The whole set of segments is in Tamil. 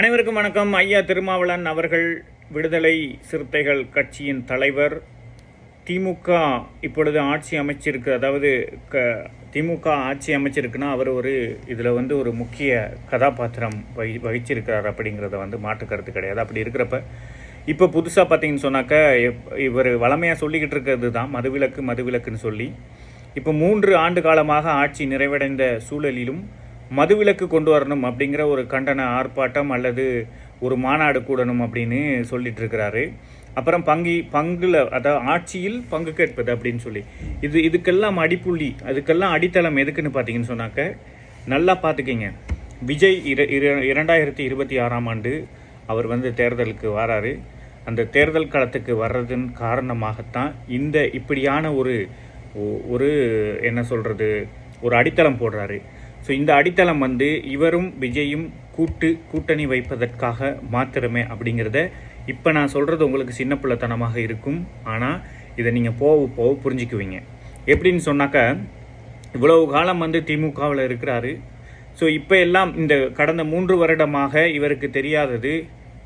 அனைவருக்கும் வணக்கம். ஐயா திருமாவளன் அவர்கள் விடுதலை சிறுத்தைகள் கட்சியின் தலைவர். திமுக இப்பொழுது ஆட்சி அமைச்சிருக்கு அதாவது க திமுக ஆட்சி அமைச்சிருக்குன்னா அவர் ஒரு இதில் வந்து ஒரு முக்கிய கதாபாத்திரம் வகி வகிச்சிருக்கிறார் அப்படிங்கிறத வந்து மாற்று கருத்து கிடையாது. அப்படி இருக்கிறப்ப இப்போ புதுசாக பார்த்தீங்கன்னு சொன்னாக்க இவர் வளமையாக சொல்லிக்கிட்டு இருக்கிறது தான் மதுவிலக்கு மதுவிலக்குன்னு சொல்லி. இப்போ மூன்று ஆண்டு காலமாக ஆட்சி நிறைவடைந்த சூழலிலும் மதுவிலக்கு கொண்டு வரணும் அப்படிங்கிற ஒரு கண்டன ஆர்ப்பாட்டம் அல்லது ஒரு மாநாடு கூடணும் அப்படின்னு சொல்லிட்டு இருக்கிறாரு. அப்புறம் பங்கி பங்குல அதாவது ஆட்சியில் பங்கு கேட்பது அப்படின்னு சொல்லி. இது இதுக்கெல்லாம் அடிப்புள்ளி அதுக்கெல்லாம் அடித்தளம் எதுக்குன்னு பார்த்தீங்கன்னு சொன்னாக்க நல்லா பார்த்துக்கிங்க. விஜய் இர இர- இரண்டாயிரத்தி இருபத்தி ஆறாம் ஆண்டு அவர் வந்து தேர்தலுக்கு வராரு. அந்த தேர்தல் களத்துக்கு வர்றதன் காரணமாகத்தான் இந்த இப்படியான ஒரு ஒ- ஒரு என்ன சொல்கிறது ஒரு அடித்தளம் போடுறாரு. ஸோ இந்த அடித்தளம் வந்து இவரும் விஜயும் கூட்டு கூட்டணி வைப்பதற்காக மாத்திரமே அப்படிங்கிறத இப்போ நான் சொல்கிறது உங்களுக்கு சின்ன பிள்ளைத்தனமாக இருக்கும். ஆனால் இதை நீங்கள் போக போக புரிஞ்சுக்குவீங்க. எப்படின்னு சொன்னாக்கா இவ்வளவு காலம் வந்து திமுகவில் இருக்கிறாரு. ஸோ இப்போ எல்லாம் இந்த கடந்த மூன்று வருடமாக இவருக்கு தெரியாதது.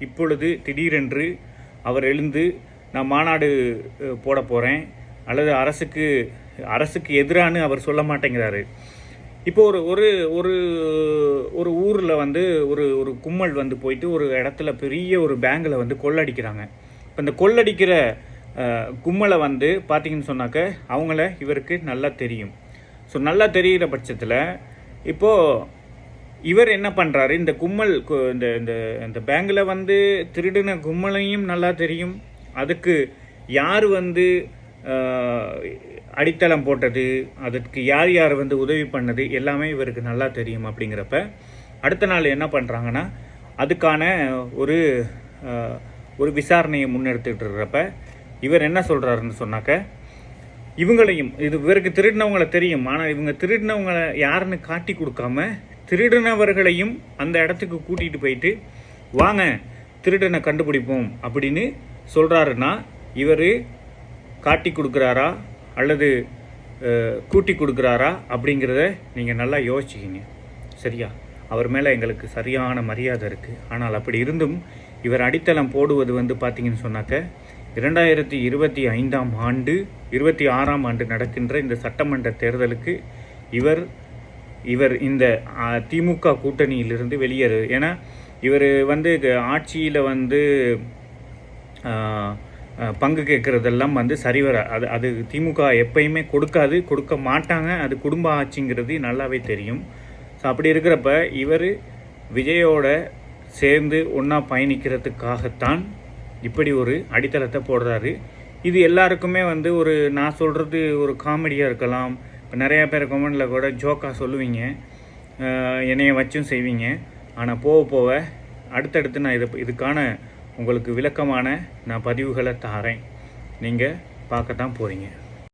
இப்பொழுது திடீரென்று அவர் எழுந்து நான் மாநாடு போட போகிறேன் அல்லது அரசுக்கு அரசுக்கு எதிரானு அவர் சொல்ல மாட்டேங்கிறாரு. இப்போ ஒரு ஒரு ஒரு ஒரு ஊரில் வந்து ஒரு ஒரு கும்மல் வந்து போயிட்டு ஒரு இடத்துல பெரிய ஒரு பேங்கில் வந்து கொள்ளடிக்கிறாங்க. இப்போ இந்த கொள்ளடிக்கிற கும்மலை வந்து பார்த்தீங்கன்னு சொன்னாக்க அவங்கள இவருக்கு நல்லா தெரியும். ஸோ நல்லா தெரிகிற பட்சத்தில் இப்போது இவர் என்ன பண்ணுறாரு இந்த கும்மல் கு- இந்த இந்த இந்த பேங்கில் வந்து திருடின கும்மலையும் நல்லா தெரியும். அதுக்கு யார் வந்து அடித்தளம் போட்டது அதற்கு யார் யார் வந்து உதவி பண்ணது எல்லாமே இவருக்கு நல்லா தெரியும் அப்படிங்கிறப்ப அடுத்த நாள் என்ன பண்ணுறாங்கன்னா அதுக்கான ஒரு ஒரு விசாரணையை முன்னெடுத்துட்டு இருக்கிறப்ப இவர் என்ன சொல்கிறாருன்னு சொன்னாக்க இவங்களையும் இது இவருக்கு திருடினவங்களை தெரியும் ஆனால் இவங்க திருடினவங்களை யாருன்னு காட்டி கொடுக்காம திருடினவர்களையும் அந்த இடத்துக்கு கூட்டிகிட்டு போயிட்டு வாங்க திருடனை கண்டுபிடிப்போம் அப்படின்னு சொல்கிறாருன்னா இவர் காட்டி கொடுக்குறாரா? அல்லது கூட்டி கொடுக்குறாரா அப்படிங்கிறத நீங்கள் நல்லா யோசிச்சுக்கிங்க. சரியா? அவர் மேலே எங்களுக்கு சரியான மரியாதை இருக்குது ஆனால் அப்படி இருந்தும் இவர் அடித்தளம் போடுவது வந்து பார்த்தீங்கன்னு சொன்னாக்க இரண்டாயிரத்தி இருபத்தி ஐந்தாம் ஆண்டு இருபத்தி ஆறாம் ஆண்டு நடக்கின்ற இந்த சட்டமன்ற தேர்தலுக்கு இவர் இவர் இந்த திமுக கூட்டணியிலிருந்து வெளியேறு. ஏன்னா இவர் வந்து ஆட்சியில் வந்து பங்கு கேட்குறதெல்லாம் வந்து சரிவர அது அது திமுக எப்பயுமே கொடுக்காது கொடுக்க மாட்டாங்க. அது குடும்ப ஆட்சிங்கிறது நல்லாவே தெரியும். ஸோ அப்படி இருக்கிறப்ப இவர் விஜயோட சேர்ந்து ஒன்றா பயணிக்கிறதுக்காகத்தான் இப்படி ஒரு அடித்தளத்தை போடுறாரு. இது எல்லாருக்குமே வந்து ஒரு நான் சொல்கிறது ஒரு காமெடியாக இருக்கலாம். இப்போ நிறையா பேர் கமெண்டில் கூட ஜோக்காக சொல்லுவீங்க. என்னைய வச்சும் செய்வீங்க. ஆனால் போக போக அடுத்தடுத்து நான் இதை இதுக்கான உங்களுக்கு விளக்கமான நான் பதிவுகளை தாரேன். நீங்கள் பார்க்க தான் போகிறீங்க